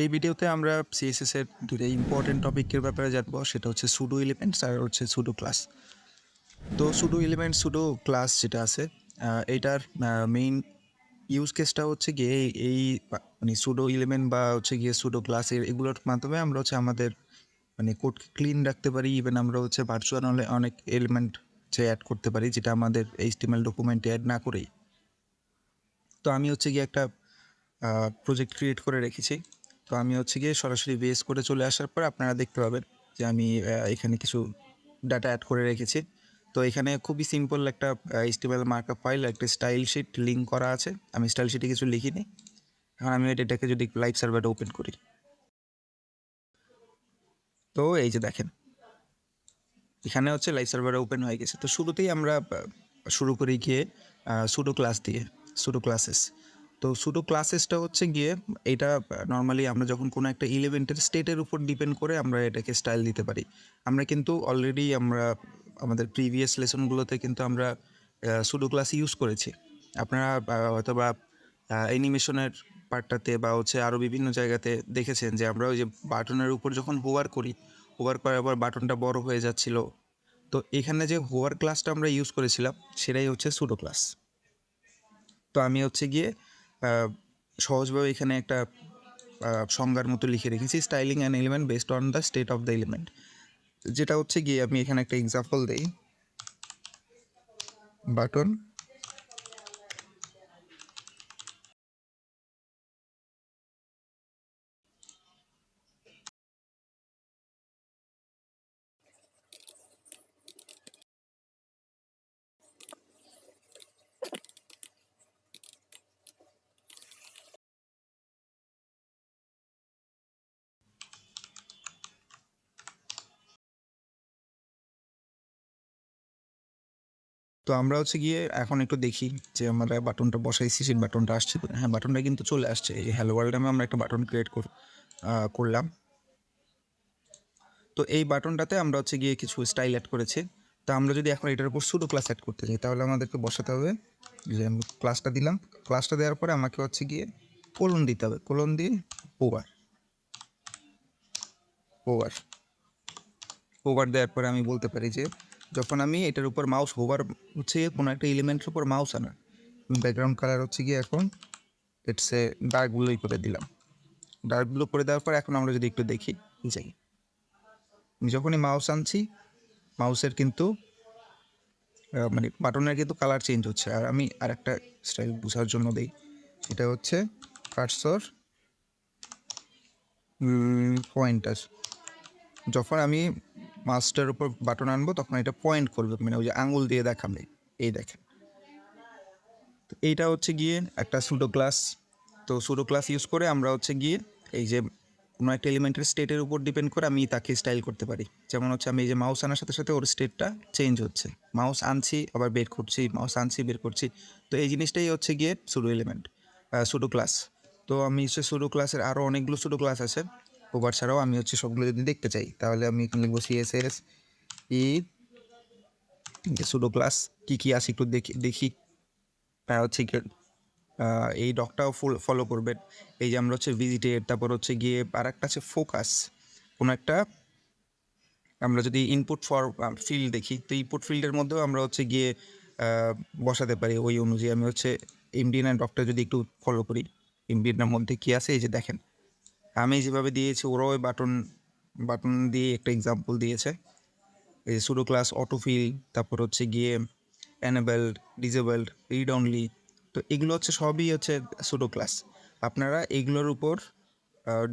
এই ভিডিওতে আমরা সিএসএস এর দুটো ইম্পর্টেন্ট টপিকের ব্যাপারে জানব, সেটা হচ্ছে সুডো এলিমেন্টস আর হচ্ছে সুডো ক্লাস তো সুডো এলিমেন্ট সুডো ক্লাস যেটা আছে এইটার মেইন ইউজ কেসটা হচ্ছে গিয়ে এই- মানে সুডো এলিমেন্ট বা হচ্ছে গিয়ে সুডো ক্লাস এগুলোর মাধ্যমে আমরা হচ্ছে আমাদের মানে কোডকে ক্লিন রাখতে পারি ইভেন আমরা হচ্ছে ভার্চুয়াল অনেক এলিমেন্ট যে অ্যাড করতে পারি, যেটা আমাদের এইচটিএমএল ডকুমেন্টে অ্যাড না করেই। তো আমি হচ্ছে গিয়ে একটা প্রজেক্ট ক্রিয়েট করে রেখেছি। তো আমি হচ্ছে গিয়ে সরাসরি বেস করে চলে আসার পর আপনারা দেখতে পাবেন যে আমি এখানে কিছু ডাটা অ্যাড করে রেখেছি। তো এখানে খুবই সিম্পল একটা এইচটিএমএল মার্কআপ ফাইল একটা স্টাইল শিট লিঙ্ক করা আছে। আমি স্টাইল শিটে কিছু লিখিনি। এখন আমি এটাকে যদি লাইভ সার্ভারটা ওপেন করি। তো এই যে দেখেন, এখানে হচ্ছে লাইভ সার্ভার ওপেন হয়ে গেছে। তো শুরুতেই আমরা শুরু করি গিয়ে সুডো ক্লাস দিয়ে সুডো ক্লাসেস তো সুডো ক্লাসেসটা হচ্ছে গিয়ে, এটা নর্মালি আমরা যখন কোনো একটা ইলেভেন্টের স্টেটের উপর ডিপেন্ড করে আমরা এটাকে স্টাইল দিতে পারি। আমরা কিন্তু অলরেডি আমরা, আমাদের প্রিভিয়াস লেসনগুলোতে কিন্তু আমরা সুডো ক্লাস ইউজ করেছি। আপনারা হয়তো বা অ্যানিমেশনের পার্টটাতে বা হচ্ছে আরও বিভিন্ন জায়গাতে দেখেছেন যে আমরা ওই যে বাটনের উপর যখন হোয়ার করি হোভার করার পর বাটনটা বড় হয়ে যাচ্ছিল। তো এখানে যে হোয়ার ক্লাসটা আমরা ইউজ করেছিলাম, সেটাই হচ্ছে সুডো ক্লাস তো আমি হচ্ছে গিয়ে সহজভাবে এখানে একটা সংজ্ঞার মতো লিখে রেখেছি, styling an element based on the state of the element. যেটা হচ্ছে গিয়ে আমি এখানে একটা এক্সাম্পল দিই। বাটন। তো আমরা হচ্ছে গিয়ে এখন একটু দেখি যে আমরা বাটনটা বসাইছি, সেই বাটনটা আসছে হ্যাঁ বাটনটা কিন্তু চলে আসছে। এই হ্যালো ওয়ার্ল্ড নামে আমরা একটা বাটন ক্রিয়েট করলাম। তো এই বাটনটাতে আমরা হচ্ছে গিয়ে কিছু স্টাইল অ্যাড করেছি। তা আমরা যদি এখন এটার উপর সুডো ক্লাস অ্যাড করতে চাই তাহলে আমাদেরকে বসাতে হবে। যে আমি ক্লাসটা দিলাম। ক্লাসটা দেওয়ার পরে আমাকে হচ্ছে গিয়ে কোলন দিতে হবে। কোলন দিয়ে ওভার ওভার ওভার দেওয়ার পরে আমি বলতে পারি যে যখন আমি এটার উপর মাউস হোভার হচ্ছে গিয়ে কোনো একটা এলিমেন্টের উপর মাউস আনা ব্যাকগ্রাউন্ড কালার হচ্ছে গিয়ে এখন এটসে ডার্ক ব্লুই করে দিলাম। ডার্কগুলো করে দেওয়ার পর এখন আমরা যদি একটু দেখি, যাই। যখনই মাউস আনছি মাউসের কিন্তু মানে বাটনের কিন্তু কালার চেঞ্জ হচ্ছে। আর আমি আর একটা স্টাইল বোঝার জন্য দিই। এটা হচ্ছে কাটসর পয়েন্টার যখন আমি মাস্টার উপর বাটন আনব, তখন এটা পয়েন্ট করবে মানে ওই যে আঙুল দিয়ে দেখাবে এই দেখেন। তো এইটা হচ্ছে গিয়ে একটা সুডো ক্লাস তো সুডো ক্লাস ইউজ করে আমরা হচ্ছে গিয়ে এই যে কোনো একটা এলিমেন্টের স্টেটের উপর ডিপেন্ড করে আমি তাকে স্টাইল করতে পারি। যেমন হচ্ছে আমি এই যে মাউস আনার সাথে সাথে ওর স্টেটটা চেঞ্জ হচ্ছে। মাউস আনছি, আবার বের করছি মাউস আনছি, বের করছি। তো এই জিনিসটাই হচ্ছে গিয়ে সুডো এলিমেন্ট সুডো ক্লাস তো আমি হচ্ছে সুডো ক্লাসের আরও অনেকগুলো সুডো ক্লাস আছে। ওভার ছাড়াও আমি হচ্ছে সবগুলো যদি দেখতে চাই, তাহলে আমি এখানে লিখব সিএসএস ই সুডো ক্লাস কী কী আছে একটু দেখি দেখি। তারা হচ্ছে এই ডকটাও ফুল করবেন এই যে আমরা হচ্ছে ভিজিটেড তারপর হচ্ছে গিয়ে আর একটা আছে ফোকাস কোনো একটা, আমরা যদি ইনপুট ফর ফিল্ড দেখি, তো ইনপুট ফিল্ডের মধ্যেও আমরা হচ্ছে গিয়ে বসাতে পারি। ওই অনুযায়ী আমি হচ্ছে এমডিএন অ্যান্ড ডকটা যদি একটু ফলো করি এমডিএনের মধ্যে কী আছে, এই যে দেখেন। আমি যেভাবে দিয়েছি, ওরাও ওই বাটন বাটন দিয়ে একটা এক্সাম্পল দিয়েছে। এই যে সুডো ক্লাস অটোফিল তারপর হচ্ছে গিয়ে অ্যানেবেলড ডিজেবলড রিড অনলি তো এগুলো হচ্ছে সবই হচ্ছে সুডো ক্লাস আপনারা এগুলোর উপর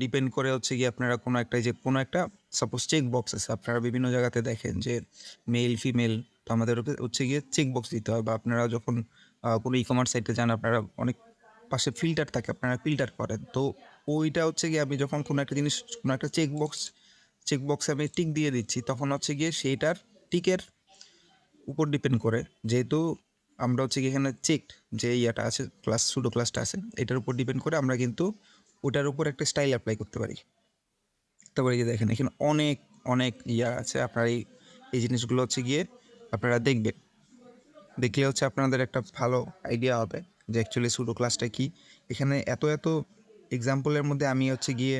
ডিপেন্ড করে হচ্ছে গিয়ে আপনারা কোনো একটা যে কোনো একটা সাপোজ চেক বক্স আছে, আপনারা বিভিন্ন জায়গাতে দেখেন যে মেল ফিমেল তো আমাদের হচ্ছে গিয়ে চেক বক্স দিতে হয় বা আপনারা যখন কোনো ই কমার্স সাইটে যান, আপনারা অনেক পাশে ফিল্টার থাকে, আপনারা ফিল্টার করেন, তো ওইটা হচ্ছে গিয়ে আমি যখন কোনো একটা জিনিস, কোনো একটা চেকবক্স চেকবক্সে আমি টিক দিয়ে দিচ্ছি, তখন হচ্ছে গিয়ে সেইটার টিকের উপর ডিপেন্ড করে। যেহেতু আমরা হচ্ছে কি এখানে চেক যে ইয়াটা আছে ক্লাস সুডো ক্লাসটা আছে, এটার উপর ডিপেন্ড করে আমরা কিন্তু ওটার উপর একটা স্টাইল অ্যাপ্লাই করতে পারি। তারপরে এই যে দেখেন, এখানে অনেক অনেক ইয়া আছে, আপনার এই এই জিনিসগুলো হচ্ছে গিয়ে আপনারা দেখবেন। দেখলে হচ্ছে আপনাদের একটা ভালো আইডিয়া হবে যে অ্যাকচুয়ালি সুডো ক্লাসটা কি। এখানে এত এত এক্সাম্পলের মধ্যে আমি হচ্ছে গিয়ে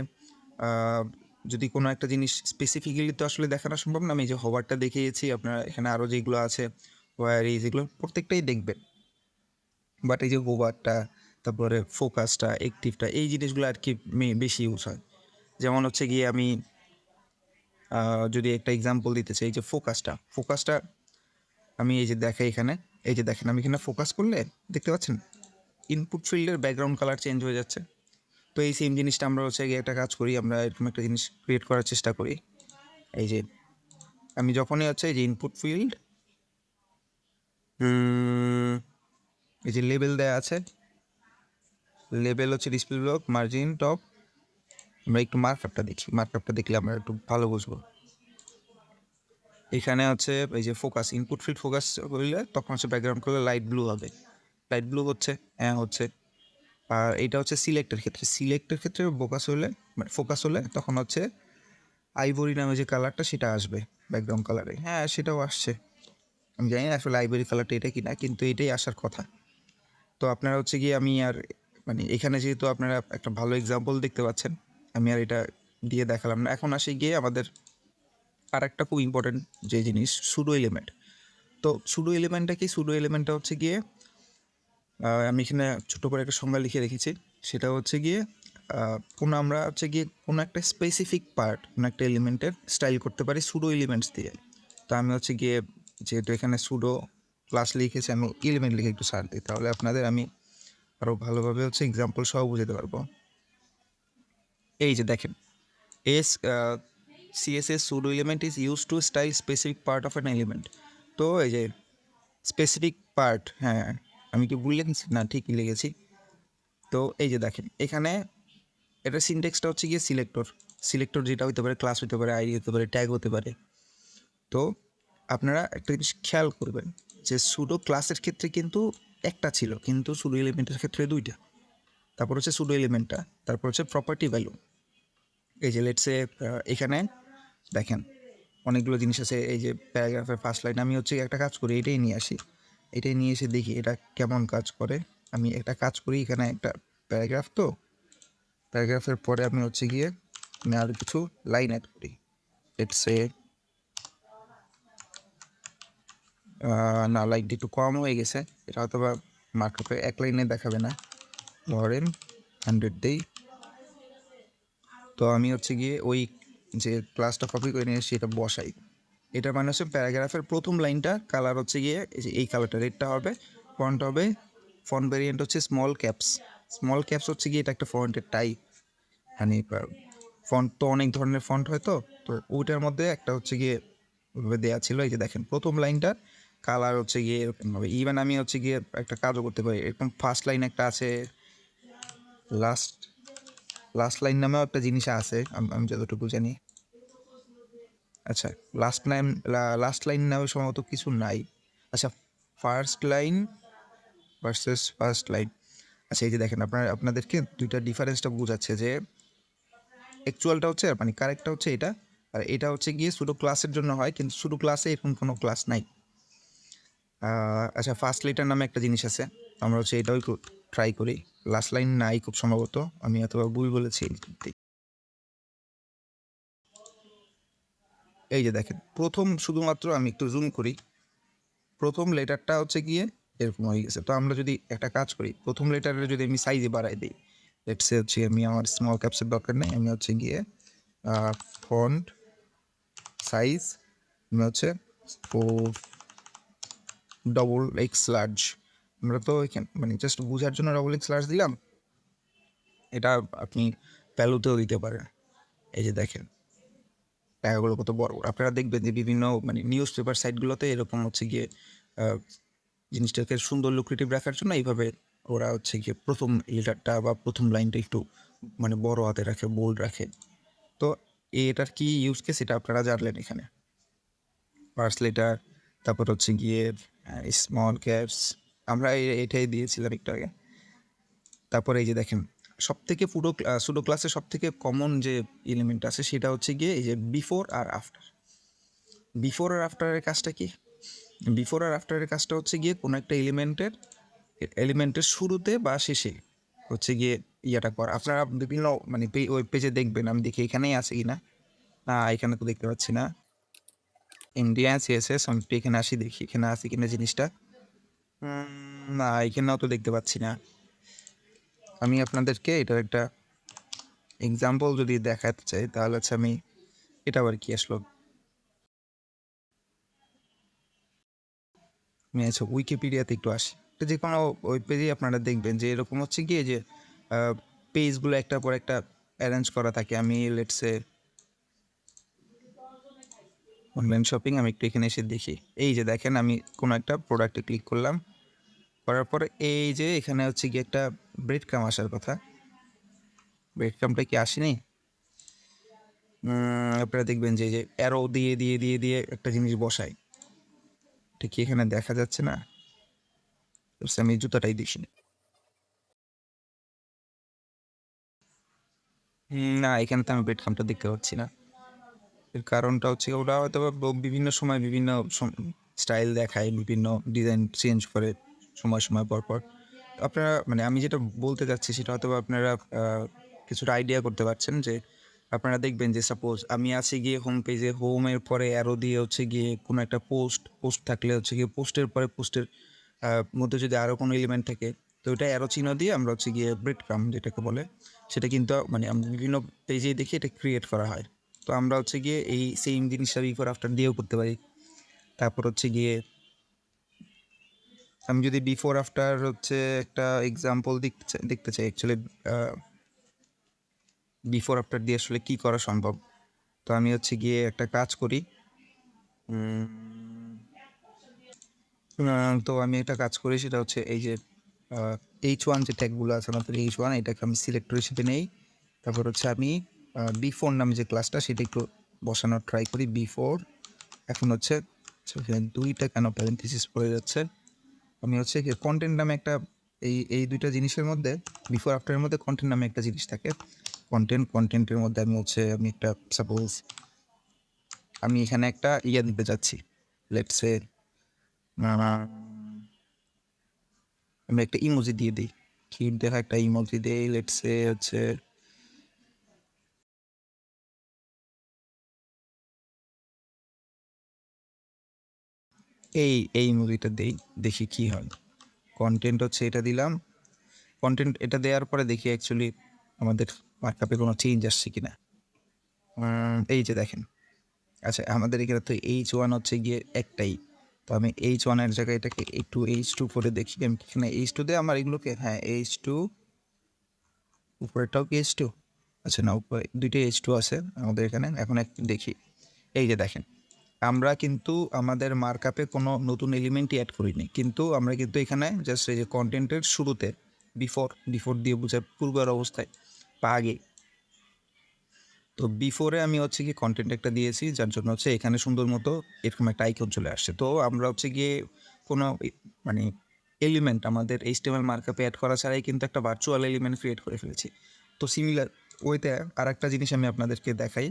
যদি কোনো একটা জিনিস স্পেসিফিক্যালি তো আসলে দেখানো সম্ভব না, আমি এই যে হোভারটা দেখিয়েছি, আপনারা এখানে আরও যেগুলো আছে ওয়ারি যেগুলো প্রত্যেকটাই দেখবেন। বাট এই যে হোভারটা তারপরে ফোকাসটা অ্যাক্টিভটা এই জিনিসগুলো আর কি বেশি ইউজ হয়। যেমন হচ্ছে গিয়ে আমি যদি একটা এক্সাম্পল দিতে চাই, এই যে ফোকাসটা ফোকাসটা আমি এই যে দেখাই এখানে, এই যে দেখেন, আমি এখানে ফোকাস করলে দেখতে পাচ্ছেন? ইনপুট ফিল্ডের ব্যাকগ্রাউন্ড কালার চেঞ্জ হয়ে যাচ্ছে। তো এই সেম জিনিসটা আমরা হচ্ছে গিয়ে একটা কাজ করি, আমরা এরকম একটা জিনিস ক্রিয়েট করার চেষ্টা করি। এই যে, আমি যখনই হচ্ছে এই যে ইনপুট ফিল্ড এই যে লেবেল দেওয়া আছে লেবেল হচ্ছে ডিসপ্লে ব্লক মার্জিন টপ আমরা একটু মার্কআপটা দেখি মার্কআপটা দেখলে আমরা একটু ভালো বুঝব। এখানে হচ্ছে এই যে ফোকাস ইনপুট ফিল্ড ফোকাস করলে তখন হচ্ছে ব্যাকগ্রাউন্ড করলে লাইট ব্লু হবে। লাইট ব্লু হচ্ছে হ্যাঁ হচ্ছে আর এটা হচ্ছে সিলেক্টের ক্ষেত্রে। সিলেক্টের ক্ষেত্রে ফোকাস হলে মানে ফোকাস হলে তখন হচ্ছে আইভরি নামে যে কালারটা সেটা আসবে ব্যাকগ্রাউন্ড কালারে হ্যাঁ সেটাও আসছে। আমি জানি না আসলে আইভরি কালারটা এটা কিনা, কিন্তু এটাই আসার কথা। তো আপনারা হচ্ছে গিয়ে আমি আর মানে এখানে যেহেতু আপনারা একটা ভালো এক্সাম্পল দেখতে পাচ্ছেন, আমি আর এটা দিয়ে দেখালাম না। এখন আসি গিয়ে আমাদের আর একটা খুব ইম্পর্টেন্ট যে জিনিস সুডো এলিমেন্ট তো সুডো এলিমেন্টটা কি? সুডো এলিমেন্টটা হচ্ছে গিয়ে আমি এখানে ছোটো করে একটা সংজ্ঞা লিখে রেখেছি। সেটা হচ্ছে গিয়ে কোনো আমরা হচ্ছে গিয়ে কোনো একটা স্পেসিফিক পার্ট কোনো একটা এলিমেন্টের স্টাইল করতে পারি সুডো এলিমেন্টস দিয়ে। তো আমি হচ্ছে গিয়ে যেহেতু এখানে সুডো ক্লাস লিখেছি, আমি এলিমেন্ট লিখে একটু সার দিই। তাহলে আপনাদের আমি আরও ভালোভাবে হচ্ছে এক্সাম্পল সহ বুঝাতে পারব। এই যে দেখেন as CSS pseudo element is use to style specific part of an element তো এই যে স্পেসিফিক পার্ট হ্যাঁ আমি কি ভুল লিখেছি? না, ঠিকই লিখেছি। তো এই যে দেখেন, এখানে এটা সিনটেক্সটা হচ্ছে গিয়ে সিলেক্টর সিলেক্টর যেটা হতে পারে ক্লাস হতে পারে আইডি হতে পারে ট্যাগ হতে পারে। তো আপনারা একটা জিনিস খেয়াল করবেন যে সুডো ক্লাসের ক্ষেত্রে কিন্তু একটা ছিল, কিন্তু সুডো এলিমেন্টের ক্ষেত্রে দুইটা। তারপর হচ্ছে সুডো এলিমেন্টটা তারপর হচ্ছে প্রপার্টি ভ্যালু এই যে লেটসে এখানে দেখেন, অনেকগুলো জিনিস আছে, এই যে প্যারাগ্রাফের ফার্স্ট লাইন আমি হচ্ছে একটা কাজ করি, এটাই নিয়ে আসি। এটাই নিয়ে এসে দেখি এটা কেমন কাজ করে। আমি একটা কাজ করি, এখানে একটা প্যারাগ্রাফ তো। প্যারাগ্রাফের পরে আমি হচ্ছে গিয়ে আমি আরও কিছু লাইন অ্যাড করি। লেটস এ না, লাইনটা একটু কম হয়ে গেছে। এটা হয়তো বা মার্কআপে এক লাইনে দেখাবে না। ধরেন হান্ড্রেড দেই। তো আমি হচ্ছে গিয়ে ওই যে ক্লাসটা কপি করে নিয়ে এসে এটা বসাই। এটা মানে হচ্ছে প্যারাগ্রাফের প্রথম লাইনটা কালার হচ্ছে গিয়ে এই কালারটা রেডটা হবে ফন্ট হবে ফন্ট ভেরিয়েন্ট হচ্ছে স্মল ক্যাপস স্মল ক্যাপস হচ্ছে গিয়ে এটা একটা ফন্টের টাইপ মানে ফন্ট তো অনেক ধরনের ফন্ট হয় তো তো ওইটার মধ্যে একটা হচ্ছে গিয়ে ওইভাবে দেওয়া ছিল। এই যে দেখেন, প্রথম লাইনটার কালার হচ্ছে গিয়ে এরকম হবে ইভেন আমি হচ্ছে গিয়ে একটা কাজও করতে পারি। এরকম ফার্স্ট লাইন একটা আছে লাস্ট লাস্ট লাইন নামেও একটা জিনিস আছে আমি যতটুকু জানি। আচ্ছা লাস্ট লাইন লাস্ট লাইন নামে সম্ভবত কিছু নাই। আচ্ছা first line versus first line আচ্ছা এই যে দেখেন, আপনার, আপনাদেরকে দুইটা ডিফারেন্সটা বোঝাচ্ছে যে অ্যাকচুয়ালটা হচ্ছে মানে কারেক্টটা হচ্ছে এটা, আর এটা হচ্ছে গিয়ে শুধু ক্লাসের জন্য হয়, কিন্তু শুধু ক্লাসে এরকম কোনো ক্লাস নাই। আচ্ছা ফার্স্ট লেটার নামে একটা জিনিস আছে, আমরা হচ্ছে এটাও ট্রাই করি। লাস্ট লাইন নাই খুব সম্ভবত, আমি অথবা ভুল বলেছি। এই যে দেখেন, প্রথম শুধুমাত্র আমি একটু জুম করি। প্রথম লেটারটা হচ্ছে গিয়ে এরকম হয়ে গেছে। তো আমরা যদি একটা কাজ করি, প্রথম লেটারে যদি আমি সাইজে বাড়াই দিই লেটসে হচ্ছে আমি আমার স্মল ক্যাপসের দরকার নেই, আমি হচ্ছে গিয়ে ফন্ট সাইজ আমি হচ্ছে ও ডবল এক্স লার্জ আমরা তো এখানে মানে জাস্ট বোঝার জন্য ডবল এক্স লার্জ দিলাম। এটা আপনি ভ্যালুতেও দিতে পারেন। এই যে দেখেন টাকাগুলো কত বড়। আপনারা দেখবেন যে বিভিন্ন মানে নিউজ পেপার সাইটগুলোতে এরকম হচ্ছে গিয়ে জিনিসটাকে সুন্দর লুক্রেটিভ রাখার জন্য এইভাবে ওরা হচ্ছে গিয়ে প্রথম লেটারটা বা প্রথম লাইনটা একটু মানে বড় হাতে রাখে বোল্ড রাখে। তো এটার কি ইউজ কেস এটা আপনারা জানলেন এখানে? ফার্স্ট লেটার তারপর হচ্ছে গিয়ে স্মল ক্যাপস আমরা এটাই দিয়েছিলাম একটু আগে। তারপরে এই যে দেখেন সব থেকে পুরো সুডো ক্লাসে সব থেকে কমন যে এলিমেন্ট আছে সেটা হচ্ছে গিয়ে এই যে বিফোর আর আফটার বিফোর আর আফটারের কাজটা কি? বিফোর আর আফটারের কাজটা হচ্ছে গিয়ে কোনো একটা এলিমেন্টের এলিমেন্টের শুরুতে বা শেষে হচ্ছে গিয়ে ইয়েটা করা। আপনারা বিভিন্ন মানে ওয়েব পেজে দেখবেন, আমি দেখি এখানেই আছে কি না? না, এখানে তো দেখতে পাচ্ছি না। ইন্ডিয়া সিএসএস আমি একটু এখানে আসি, দেখি এখানে আছে কিনা জিনিসটা। না, এখানেও তো দেখতে পাচ্ছি না। আমি আপনাদেরকে এটার একটা এক্সাম্পল যদি দেখাতে চাই, তাহলে হচ্ছে আমি এটা আবার কি আসলো? আমি আচ্ছা উইকিপিডিয়াতে একটু আসি। তো যে কোনো ওয়েব পেজেই আপনারা দেখবেন যে এরকম হচ্ছে গিয়ে যে পেজগুলো একটার পর একটা অ্যারেঞ্জ করা থাকে। আমি লেটসে অনলাইন শপিং আমি একটু এখানে এসে দেখি। এই যে দেখেন, আমি কোনো একটা প্রোডাক্টে ক্লিক করলাম। করার পরে এই যে এখানে হচ্ছে গিয়ে একটা ব্রেড কাম আসার কথা। ব্রেড কামটা কি আসেনি? আপনারা দেখবেন যে যে অ্যারো দিয়ে দিয়ে দিয়ে দিয়ে একটা জিনিস বসায়। ঠিক এখানে দেখা যাচ্ছে না? আমি জুতাটাই হুম, না এখানে তো আমি বেড কামটা দেখতে পাচ্ছি না। এর কারণটা হচ্ছে ওরা হয়তো বিভিন্ন সময় বিভিন্ন স্টাইল দেখায় বিভিন্ন ডিজাইন চেঞ্জ করে। সময় সময় পর পর। আপনারা মানে আমি যেটা বলতে চাচ্ছি সেটা হয়তো আপনারা কিছুটা আইডিয়া করতে পারছেন যে আপনারা দেখবেন যে সাপোজ আমি আছি গিয়ে হোম পেজে হোমের পরে অ্যারো দিয়ে হচ্ছে গিয়ে কোনো একটা পোস্ট পোস্ট থাকলে হচ্ছে গিয়ে পোস্টের পরে পোস্টের মধ্যে যদি আরও কোনো এলিমেন্ট থাকে, তো ওটা অ্যারো চিহ্ন দিয়ে আমরা হচ্ছে গিয়ে ব্রেড ক্রাম যেটাকে বলে, সেটা কিন্তু মানে বিভিন্ন পেজেই দেখি এটা ক্রিয়েট করা হয়। তো আমরা হচ্ছে গিয়ে এই সেম জিনিসটা বিফোর আফটার দিয়েও করতে পারি। তারপর হচ্ছে গিয়ে আমি যদি বিফোর আফটার হচ্ছে একটা এক্সাম্পল দেখতে দেখতে চাই অ্যাকচুয়ালি বিফোর আফটার দিয়ে আসলে কী করা সম্ভব? তো আমি হচ্ছে গিয়ে একটা কাজ করি। তো আমি একটা কাজ করি সেটা হচ্ছে এই যে এইচ ওয়ান যে ট্যাগগুলো আছে আমাদের এইচ ওয়ান এটাকে আমি সিলেক্টর হিসেবে নেই। তারপর হচ্ছে আমি বি ফোর নামে যে ক্লাসটা সেটা একটু বসানোর ট্রাই করি বি ফোর এখন হচ্ছে আচ্ছা, দুইটা কেন প্যারেন্থিসিস পড়ে যাচ্ছে? আমি হচ্ছে কন্টেন্ট নামে একটা এই এই দুইটা জিনিসের মধ্যে বিফোর আফটারের মধ্যে কন্টেন্ট নামে একটা জিনিস থাকে। কন্টেন্ট কন্টেন্টের মধ্যে আমি হচ্ছে, আমি একটা সাপোজ আমি এখানে একটা ইয়ে দিতে যাচ্ছি। লেটসে আমি একটা ইমোজি দিয়ে দিই। কিট দেখা একটা ইমোজি দিই। লেটসে হচ্ছে এই এই মুভিটা দেই, দেখি কি হয়। কন্টেন্ট হচ্ছে এটা দিলাম। কন্টেন্ট এটা দেওয়ার পরে দেখি অ্যাকচুয়ালি আমাদের মার্কআপে কোনো চেঞ্জ আসছে কি না এই যে দেখেন। আচ্ছা আমাদের এখানে তো এইচ ওয়ান হচ্ছে গিয়ে একটাই। তো আমি এইচ ওয়ানের জায়গায় এটাকে একটু এইচ টু করে দেখি। আমি এখানে এইচ টু দিয়ে আমার এগুলোকে হ্যাঁ এইচ টু উপরেরটাও কি এইচ টু আচ্ছা না, উপরে, দুইটাই এইচ টু আছে আমাদের এখানে। এখন একটু দেখি। এই যে দেখেন। আমরা কিন্তু আমাদের মার্কআপে কোনো নতুন এলিমেন্টই অ্যাড করিনি। কিন্তু আমরা কিন্তু এখানে জাস্ট এই যে কন্টেন্টের শুরুতে বিফোর বিফোর দিয়ে বোঝায় পূর্বের অবস্থায়, বা আগে। তো বিফোরে আমি হচ্ছে কি কন্টেন্ট একটা দিয়েছি, যার জন্য হচ্ছে এখানে সুন্দর মতো এরকম একটা আইকন চলে আসছে। তো আমরা হচ্ছে গিয়ে কোনো মানে এলিমেন্ট আমাদের এইচটিএমএল মার্কআপে অ্যাড করা ছাড়াই কিন্তু একটা ভার্চুয়াল এলিমেন্ট ক্রিয়েট করে ফেলেছি। তো সিমিলার ওইতে আর একটা জিনিস আমি আপনাদেরকে দেখাই।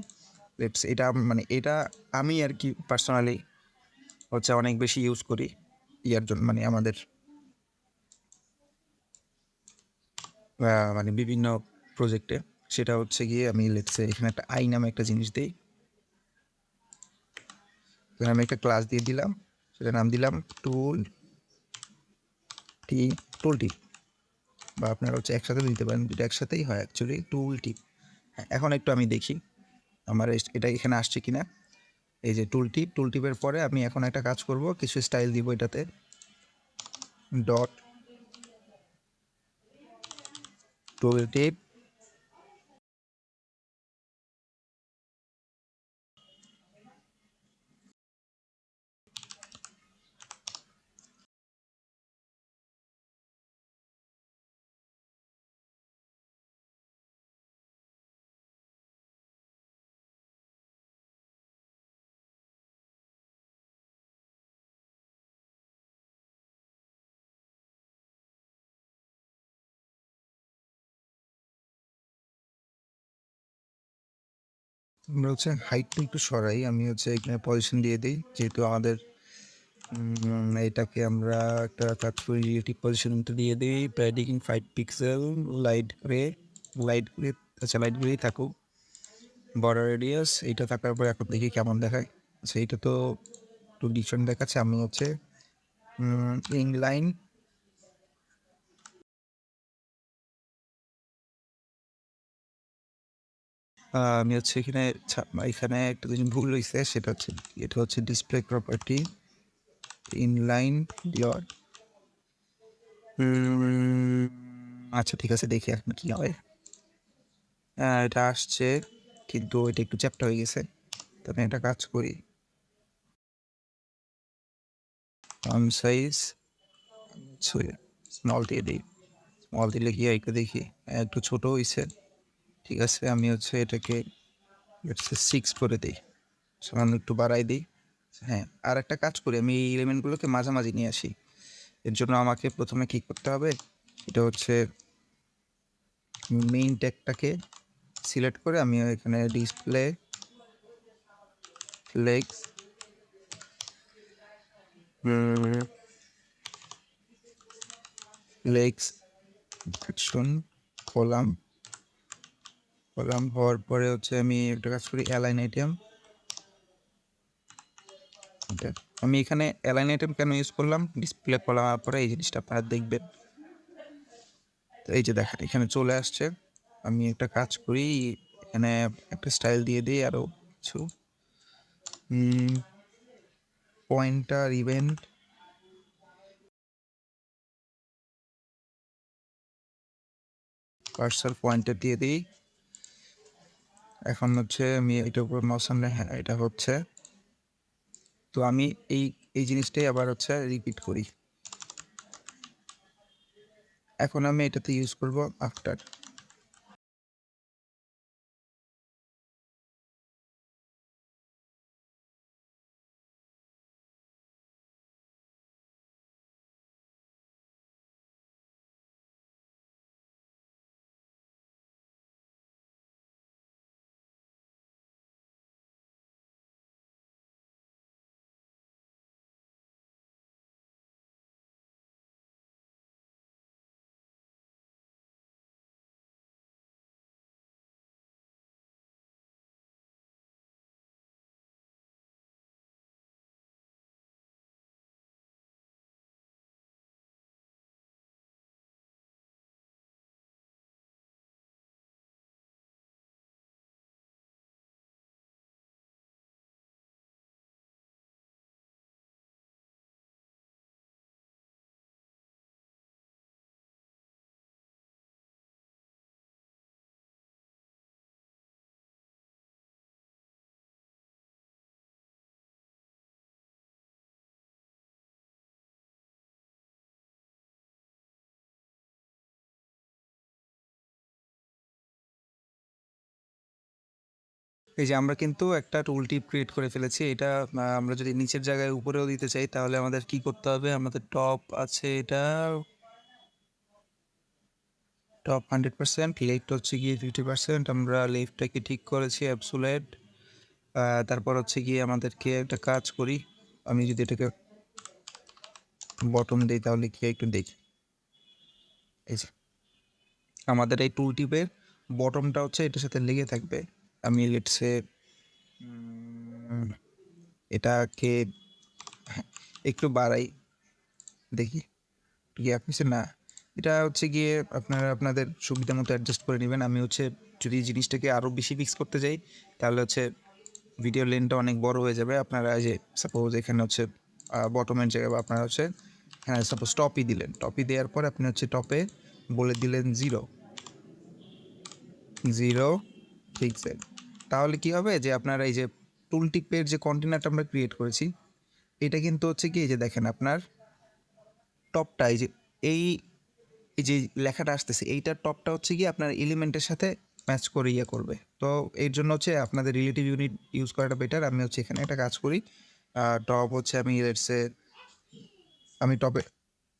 লেটস এটা মানে এটা আমি আর কি পার্সোনালি হচ্ছে অনেক বেশি ইউজ করি ইয়ার জন্য মানে আমাদের মানে বিভিন্ন প্রজেক্টে সেটা হচ্ছে গিয়ে আমি লেটসে এখানে একটা আই নামে একটা জিনিস দিই। এখানে আমি একটা ক্লাস দিয়ে দিলাম। সেটা নাম দিলাম টুল টি টুল টিপ বা আপনারা হচ্ছে একসাথে দিতে পারেন দুটো একসাথেই হয় অ্যাকচুয়ালি টুল টিপ এখন একটু আমি দেখি। আমার এটা এখানে আসছে কি না এই যে টুল টিপ টুল টিপের পরে আমি এখন একটা কাজ করব, কিছু স্টাইল দিব এটাতে। ডট টুল টিপ আমরা হচ্ছে হাইটটা একটু সরাই। আমি হচ্ছে এখানে পজিশন দিয়ে দিই। যেহেতু আমাদের এটাকে আমরা একটা কাজ করি রিলেটিভ পজিশনটা দিয়ে দিই। Padding five pixel light grey light grey আচ্ছা লাইট গ্রেই থাকুক। বড় রেডিয়াস এইটা থাকার পর এখন দেখি কেমন দেখায়। আচ্ছা এইটা তো একটু ডিফারেন্ট দেখাচ্ছে। আমি হচ্ছে ইনলাইন আমি হচ্ছে এখানে এখানে একটা জিনিস ভুল হয়েছে সেটা হচ্ছে এটা হচ্ছে ডিসপ্লে প্রপার্টি ইনলাইন ইয়ার আচ্ছা ঠিক আছে, দেখি এখন কী হয়। এটা আসছে, কিন্তু এটা একটু চ্যাপ্টা হয়ে গেছে, তো আমি একটা কাজ করি। আর্ম সাইজ স্মল দিয়ে দিই। স্মল দিলে কি একটু দেখি, একটু ছোটো হয়েছে ঠিক আছে, আমি হচ্ছে এটাকে সিক্স করে দিই। সামান্য একটু বাড়াই দিই। হ্যাঁ আর একটা কাজ করি, আমি এই এলিমেন্টগুলোকে মাঝামাঝি নিয়ে আসি। এর জন্য আমাকে প্রথমে কী করতে হবে, এটা হচ্ছে মেইন ট্যাগটাকে সিলেক্ট করে আমি এখানে display flex flex column column হওয়ার পরে হচ্ছে আমি একটা কাজ করি অ্যালাইন আইটেম আমি এখানে অ্যালাইন আইটেম কেন ইউজ করলাম? ডিসপ্লে কলাম পরে এই জিনিসটা আপনারা দেখবেন। তো এই যে দেখেন, এখানে চলে আসছে। আমি একটা কাজ করি, এখানে একটা স্টাইল দিয়ে দিই আরও কিছু। পয়েন্টার ইভেন্ট পার্সার পয়েন্টার দিয়ে দিই। এখন হচ্ছে আমি এটার উপর মাউস আনলে হ্যাঁ এটা হচ্ছে। তো আমি এই এই জিনিসটাই আবার হচ্ছে রিপিট করি। এখন আমি এটাতে ইউজ করব আফটার এই যে আমরা কিন্তু একটা টুল টিপ ক্রিয়েট করে ফেলেছি, এটা আমরা যদি নিচের জায়গায় উপরেও দিতে চাই, তাহলে আমাদের কি করতে হবে? আমাদের টপ আছে এটা টপ হান্ড্রেড পার্সেন্ট লেফট হচ্ছে গিয়ে ফিফটি পার্সেন্ট আমরা লেফটটাকে ঠিক করেছি অ্যাবসুলেট তারপর হচ্ছে গিয়ে আমাদেরকে একটা কাজ করি, আমি যদি এটাকে বটম দিই, তাহলে কি একটু দেখি, এই যে, আমাদের এই টুল টিপের বটমটা হচ্ছে এটার সাথে লেগে থাকবে। আমি লেটসে এটাকে একটু বাড়াই। দেখি কি আপনি না। এটা হচ্ছে গিয়ে আপনারা আপনাদের সুবিধা মতো অ্যাডজাস্ট করে নেবেন। আমি হচ্ছে যদি জিনিসটাকে আরও বেশি ফিক্স করতে চাই তাহলে হচ্ছে ভিডিও লেনটা অনেক বড় হয়ে যাবে। আপনারা যে সাপোজ এখানে হচ্ছে বটমের জায়গায় বা আপনারা হচ্ছে হ্যাঁ সাপোজ টপই দিলেন। টপই দেওয়ার পর আপনি হচ্ছে টপে বলে দিলেন জিরো জিরো ঠিক পিক্সেল তাহলে কি হবে যে আপনার এই যে টুল টিপের যে কন্টেনারটা আমরা ক্রিয়েট করেছি, এটা কিন্তু হচ্ছে কি এই যে দেখেন আপনার টপটা এই যে এই যে লেখাটা আসতেছে, এইটার টপটা হচ্ছে কি আপনার এলিমেন্টের সাথে ম্যাচ করে ইয়ে করবে। তো এর জন্য হচ্ছে আপনাদের রিলেটিভ ইউনিট ইউজ করাটা বেটার আমি হচ্ছে এখানে একটা কাজ করি। টপ হচ্ছে আমি লেটসে আমি টপে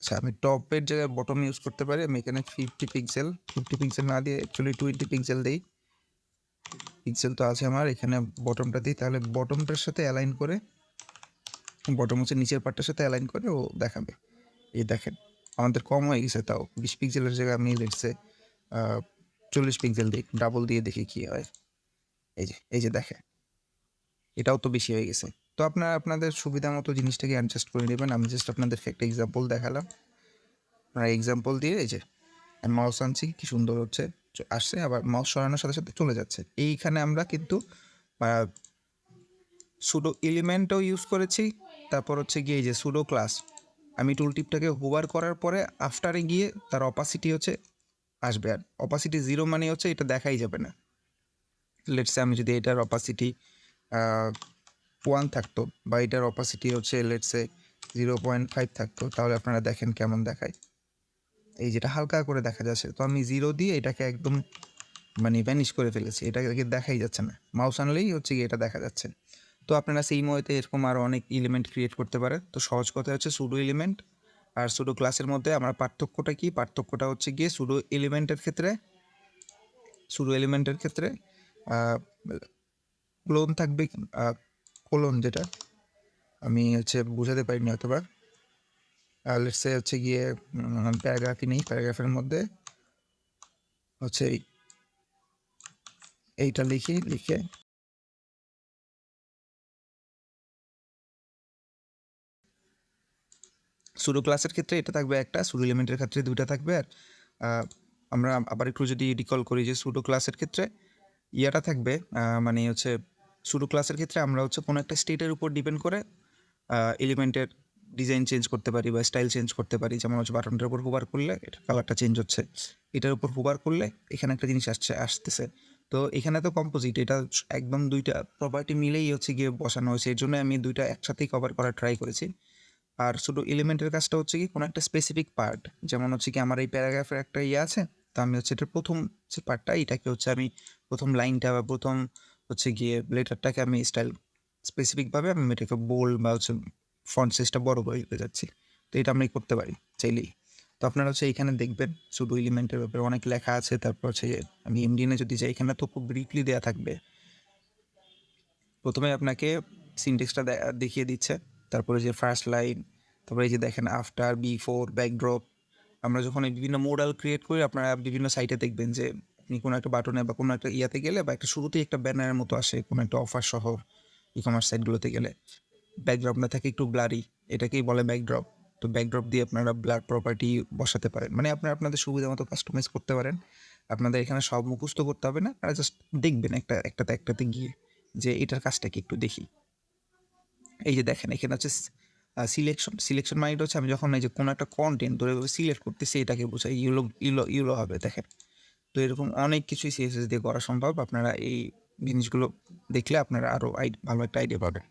আচ্ছা আমি টপের জায়গায় বটম ইউজ করতে পারি। আমি এখানে ফিফটি পিক্সেল ফিফটি পিক্সেল না দিয়ে অ্যাকচুয়ালি টোয়েন্টি পিক্সেল দিই। পিক্সেল তো আছে আমার, এখানে বটমটা দিই, তাহলে বটমটার সাথে অ্যালাইন করে বটম হচ্ছে নিচের পার্টটার সাথে অ্যালাইন করে ও দেখাবে। এই দেখেন, আমাদের কম হয়ে গেছে তাও, বিশ পিক্সেলের জায়গায় আমি লেটসে চল্লিশ পিক্সেল দিই ডাবল দিয়ে দেখি কী হয়। এই যে এই যে দেখে এটাও তো বেশি হয়ে গেছে। তো আপনারা আপনাদের সুবিধা মতো জিনিসটাকে অ্যাডজাস্ট করে নেবেন, আমি জাস্ট আপনাদের একটা এক্সাম্পল দেখালাম। আপনারা এক্সাম্পল দিয়ে, এই যে মাউস আনছি কি সুন্দর হচ্ছে, আসছে, আবার মাউস সরানোর সাথে সাথে চলে যাচ্ছে। এইখানে আমরা কিন্তু সুডো এলিমেন্টও ইউজ করেছি, তারপর হচ্ছে গিয়ে যে সুডো ক্লাস আমি টুল টিপটাকে হোভার করার পরে আফটারে গিয়ে তার অপাসিটি হচ্ছে, আসবে। আর অপাসিটি জিরো মানে হচ্ছে এটা দেখাই যাবে না। লেটসে আমি যদি এটার অপাসিটি ওয়ান থাকতো, বা এটার অপাসিটি হচ্ছে লেটসে জিরো পয়েন্ট ফাইভ থাকতো, তাহলে আপনারা দেখেন কেমন দেখায়। এই যেটা হালকা করে দেখা যাচ্ছে, তো আমি জিরো দিয়ে এটাকে একদম মানে ভ্যানিশ করে ফেলেছি, এটাকে দেখাই যাচ্ছে না। মাউস আনলেই হচ্ছে এটা দেখা যাচ্ছে। তো আপনারা সেই মতে এরকম আরও অনেক এলিমেন্ট ক্রিয়েট করতে পারেন। তো সহজ কথা হচ্ছে সুডো এলিমেন্ট আর সুডো ক্লাসের মধ্যে আমার পার্থক্যটা কি? পার্থক্যটা হচ্ছে গিয়ে সুডো এলিমেন্টের ক্ষেত্রে সুডো এলিমেন্টের ক্ষেত্রে ক্লোন থাকবে কোলন যেটা, আমি হচ্ছে বোঝাতে পারিনি অথবা লেটসে হচ্ছে গিয়ে প্যারাগ্রাফই নেই প্যারাগ্রাফের মধ্যে হচ্ছে এইটা লিখি, লিখে সুডো ক্লাসের ক্ষেত্রে এটা থাকবে একটা সুডো এলিমেন্টের ক্ষেত্রে দুইটা থাকবে। আর আমরা আবার একটু যদি রিকল করি যে সুডো ক্লাসের ক্ষেত্রে ইয়াটা থাকবে মানে হচ্ছে সুডো ক্লাসের ক্ষেত্রে আমরা হচ্ছে কোনো একটা স্টেটের উপর ডিপেন্ড করে এলিমেন্টের ডিজাইন চেঞ্জ করতে পারি বা স্টাইল চেঞ্জ করতে পারি। যেমন হচ্ছে বাটনটার উপর হুবার করলে এটা কালারটা চেঞ্জ হচ্ছে। এটার উপর হুবার করলে এখানে একটা জিনিস আসছে, আসতেছে। তো এখানে তো কম্পোজিট এটা একদম দুইটা প্রপার্টি মিলেই হচ্ছে গিয়ে বসানো হয়েছে। এর জন্য আমি দুইটা একসাথেই কভার করার ট্রাই করেছি। আর শুধু এলিমেন্টের কাজটা হচ্ছে কি, কোনো একটা স্পেসিফিক পার্ট যেমন হচ্ছে কি আমার এই প্যারাগ্রাফের একটা ইয়ে আছে, তো আমি হচ্ছে এটার প্রথম যে পার্টটা এটাকে হচ্ছে আমি প্রথম লাইনটা বা প্রথম হচ্ছে গিয়ে লেটারটাকে আমি স্টাইল স্পেসিফিকভাবে আমি এটাকে বোল্ড বা হচ্ছে ফন্ট সাইজটা বড় দিতে যাচ্ছি। তো এটা আমরা করতে পারি, চাইলেই। তো আপনারা হচ্ছে এখানে দেখবেন, শুধু এলিমেন্টের ব্যাপারে অনেক লেখা আছে। তারপর হচ্ছে আমি এমডিএনে যদি যাই, এখানে তো খুব ব্রিফলি দেওয়া থাকবে। প্রথমে আপনাকে সিনটেক্সটা দেখিয়ে দিচ্ছে। তারপরে যে ফার্স্ট লাইন তারপরে এই যে দেখেন আফটার বিফোর ব্যাকড্রপ আমরা যখন এই বিভিন্ন মোডাল ক্রিয়েট করি, আপনারা বিভিন্ন সাইটে দেখবেন যে, আপনি কোনো একটা বাটনে বা কোনো একটা ইয়াতে গেলে বা একটা শুরুতেই একটা ব্যানারের মতো আসে, কোনো একটা অফার সহ ই কমার্স সাইটগুলোতে গেলে। ব্যাকড্রপটা থাকে একটু ব্লারি এটাকেই বলে ব্যাকড্রপ তো ব্যাকড্রপ দিয়ে আপনারা ব্লার প্রপার্টি বসাতে পারেন। মানে আপনারা আপনাদের সুবিধা মতো কাস্টমাইজ করতে পারেন। আপনাদের এখানে সব মুখস্থ করতে হবে না, আপনারা জাস্ট দেখবেন একটা, একটাতে একটাতে গিয়ে যে এটার কাজটা কি একটু দেখি। এই যে দেখেন, এখানে হচ্ছে সিলেকশন সিলেকশন মানে হচ্ছে আমি যখন এই যে কোনো একটা কন্টেন্ট ধরে সিলেক্ট করতেছি, এটাকে বোঝাই, ইউলো ইউলো ইউলো হবে দেখেন। তো এরকম অনেক কিছুই সিএসএস দিয়ে করা সম্ভব। আপনারা এই জিনিসগুলো দেখলে আপনারা আরও ভালো একটা আইডিয়া পাবেন।